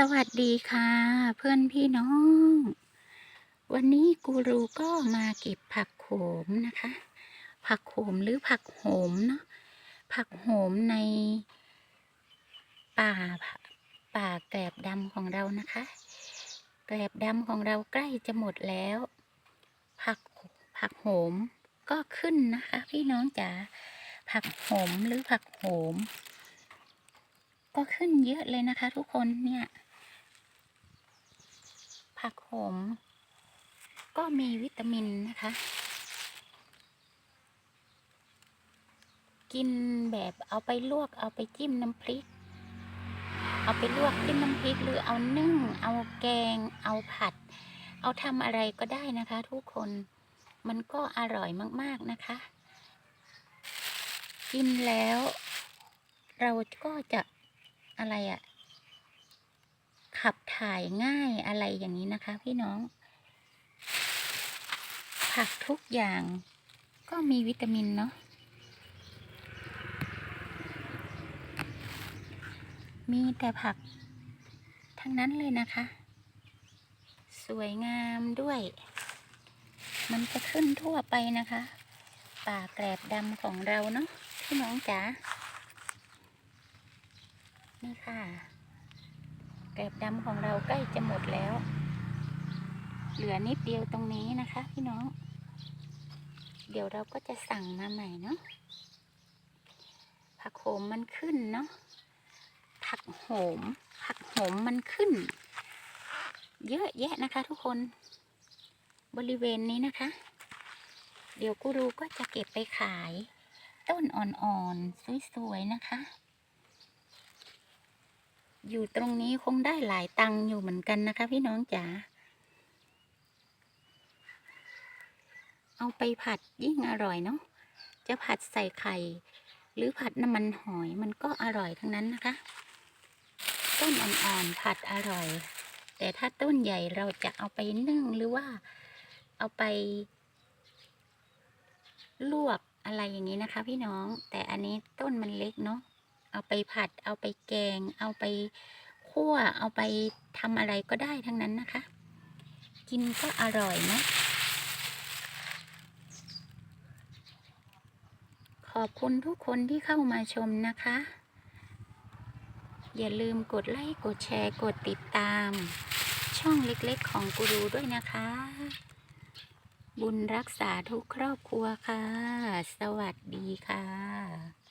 สวัสดีค่ะ เพื่อนพี่น้อง วันนี้กูรูก็มาเก็บผักโขมนะคะ ผักโขมหรือผักโหมเนาะผักโหมในป่าป่าแกลบดำของเรานะคะ แกลบดำของเราใกล้จะหมดแล้ว ผักผักโหมก็ขึ้นนะคะ พี่น้องจ๋าผักโหมหรือผักโหมก็ขึ้นเยอะเลยนะคะทุกคนเนี่ย ผักโขมก็มีวิตามินนะคะ กินแบบเอาไปลวกเอาไปจิ้มน้ำพริก เอาไปลวกจิ้มน้ำพริกหรือเอานึ่ง เอาแกง เอาผัด เอาทำอะไรก็ได้นะคะ ทุกคนมันก็อร่อยมากๆนะคะ กินแล้วเราก็จะอะไรอะ ขับถ่ายง่ายอะไรอย่างนี้นะคะ พี่น้อง ผักทุกอย่างก็มีวิตามินเนาะมีแต่ผัก ทั้งนั้นเลยนะคะ สวยงามด้วย มันจะขึ้นทั่วไปนะคะ ป่าแกลบดำของเราเนาะพี่น้องจ๋านี่ค่ะ แกบดำของเราใกล้จะหมดแล้ว เหลือนิดเดียวตรงนี้นะคะ พี่น้อง เดี๋ยวเราก็จะสั่งมาใหม่เนาะผักโหมมันขึ้นเนาะผักโหม ผักโหมมันขึ้น เยอะแยะนะคะทุกคน บริเวณนี้นะคะ เดี๋ยวกูรูก็จะเก็บไปขาย ต้นอ่อนๆสวยๆนะคะ อยู่ตรงนี้คงได้หลายตังค์อยู่เหมือนกันนะคะ พี่น้องจ๋า เอาไปผัดยิ่งอร่อยเนาะ จะผัดใส่ไข่ หรือผัดน้ำมันหอยมันก็อร่อยทั้งนั้นนะคะ ต้นอ่อนๆผัดอร่อย แต่ถ้าต้นใหญ่เราจะเอาไปนึ่งหรือว่า เอาไป ลวกอะไรอย่างนี้นะคะ พี่น้อง แต่อันนี้ต้นมันเล็กเนาะ เอาไปผัด เอาไปแกง เอาไปคั่ว เอาไปทำอะไรก็ได้ทั้งนั้นนะคะ กินก็อร่อยนะขอบคุณทุกคนที่เข้ามาชมนะคะ อย่าลืมกดไลค์ กดแชร์ กดติดตาม ช่องเล็กๆของกูรูด้วยนะคะ บุญรักษาทุกครอบครัวค่ะ สวัสดีค่ะ